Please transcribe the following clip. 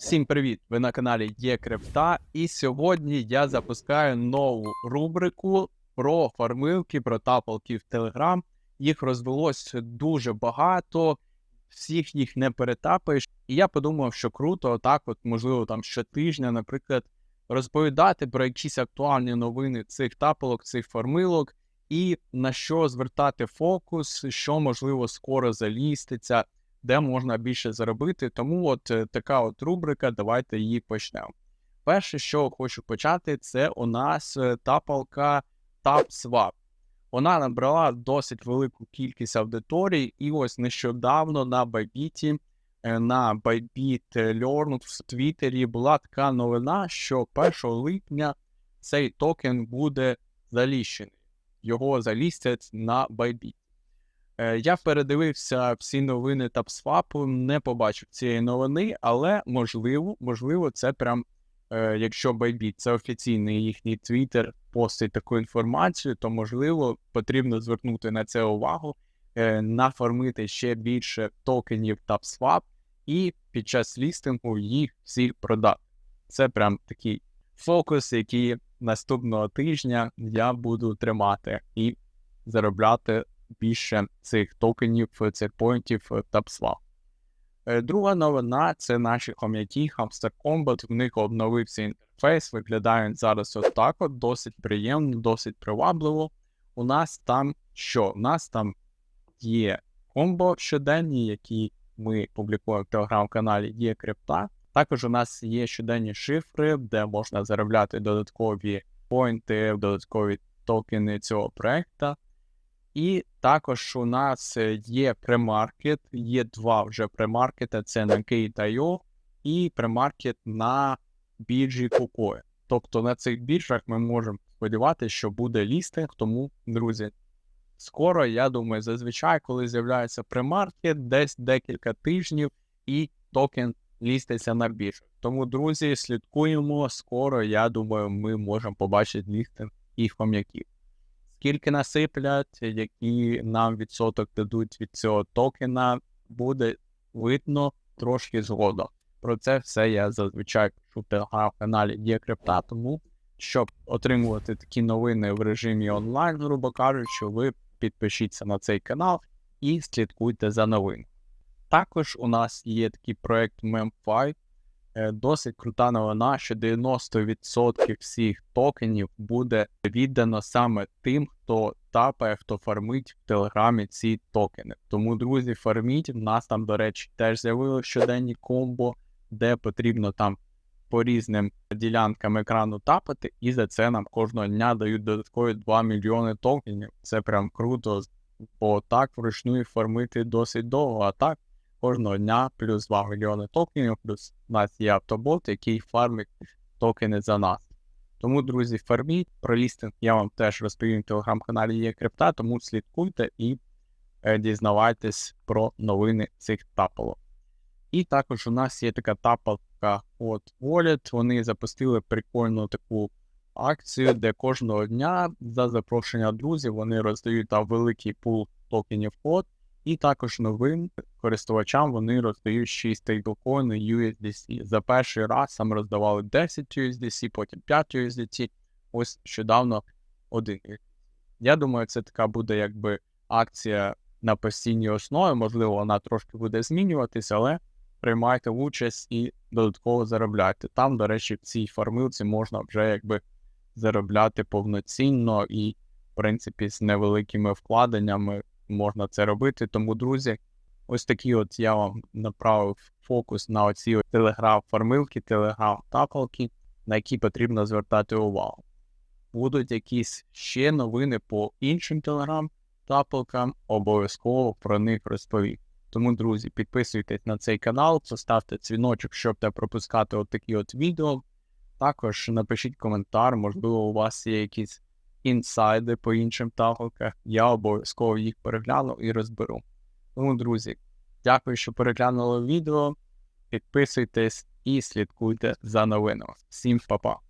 Всім привіт! Ви на каналі Є Крипта, і сьогодні я запускаю нову рубрику про фармилки, про тапалки в Telegram. Їх розвелось дуже багато, всіх їх не перетапаєш. І я подумав, що круто, отак, от, можливо, там щотижня, наприклад, розповідати про якісь актуальні новини цих тапалок, цих фармилок, і на що звертати фокус, що можливо скоро заліститься де можна більше заробити. Тому от е, така от рубрика, давайте її почнемо. Перше, що хочу почати, це у нас е, тапалка TapSwap. Вона набрала досить велику кількість аудиторій, і ось нещодавно на Bybit, е, на Bybit Learn в Твіттері була така новина, що 1 липня цей токен буде заліщений. Його залістять на Bybit. Е, Я передивився всі новини TapSwap, не побачив цієї новини, але можливо, можливо, це прям, е, якщо Bybit це офіційний їхній твіттер, постить таку інформацію, то можливо потрібно звернути на це увагу, е, нафармити ще більше токенів TapSwap і під час лістингу їх всі продати. Це прям такий фокус, який наступного тижня я буду тримати і заробляти більше цих токенів, цих поінтів TapSwap. Е, Друга новина це наші хом'яки Hamster Combat. В них обновився інтерфейс. Виглядають зараз отак от, досить приємно, досить привабливо. У нас там що? У нас там є комбо щоденні, які ми публікуємо в телеграм-каналі Є Крипта. Також у нас є щоденні шифри, де можна заробляти додаткові поінти, додаткові токени цього проекту. І також у нас е, є премаркет, є два вже премаркета, це на Gate.io і премаркет на біржі KuCoin. Тобто на цих біржах ми можемо сподіватися, що буде лістинг, тому, друзі, скоро, я думаю, зазвичай, коли з'являється премаркет, десь декілька тижнів і токен ліститься на біржу. Тому, друзі, слідкуємо скоро, я думаю, ми можемо побачити лістинг і хом'яків скільки насиплять, які нам відсоток дадуть від цього токена, буде видно трошки згодом. Про це все я зазвичай пишу в телеграм-каналі Є Крипта, тому щоб отримувати такі новини в режимі онлайн, грубо кажучи, ви підпишіться на цей канал і слідкуйте за новинами. Також у нас є такий проект MemFi, досить крута новина, що 90% всіх токенів буде віддано саме тим, хто тапає, хто фармить в Телеграмі ці токени. Тому, друзі, фарміть. У нас там, до речі, теж з'явилося щоденні комбо, де потрібно там по різним ділянкам екрану тапати, і за це нам кожного дня дають додаткові 2 мільйони токенів. Це прям круто, бо так вручну їх фармити досить довго, а так кожного дня плюс 2 мільйони токенів, плюс у нас є автобот, який фармить токени за нас. Тому, друзі, фарміть, про лістинг я вам теж розповім в телеграм-каналі є крипта, тому слідкуйте і е, дізнавайтесь про новини цих тапалок. І також у нас є така тапалка от Wallet. Вони запустили прикольну таку акцію, де кожного дня за запрошення друзів вони роздають там великий пул токенів код. І також новим користувачам вони роздають 6 стейблкоїни USDC. За перший раз саме роздавали 10 USDC, потім 5 USDC, ось нещодавно один. Я думаю, це така буде якби акція на постійній основі. Можливо, вона трошки буде змінюватися, але приймайте участь і додатково заробляйте. Там, до речі, в цій формилці можна вже якби заробляти повноцінно і, в принципі, з невеликими вкладеннями можна це робити. Тому, друзі, ось такі от я вам направив фокус на оці телеграф-формилки, телеграф-тапалки, на які потрібно звертати увагу. Будуть якісь ще новини по іншим телеграм-тапалкам, обов'язково про них розповім. Тому, друзі, підписуйтесь на цей канал, поставте дзвіночок, щоб не пропускати от такі от відео. Також напишіть коментар, можливо, у вас є якісь інсайди по іншим тагоках, я обов'язково їх перегляну і розберу. Тому, друзі, дякую, що переглянули відео. Підписуйтесь і слідкуйте за новинами. Всім па-па!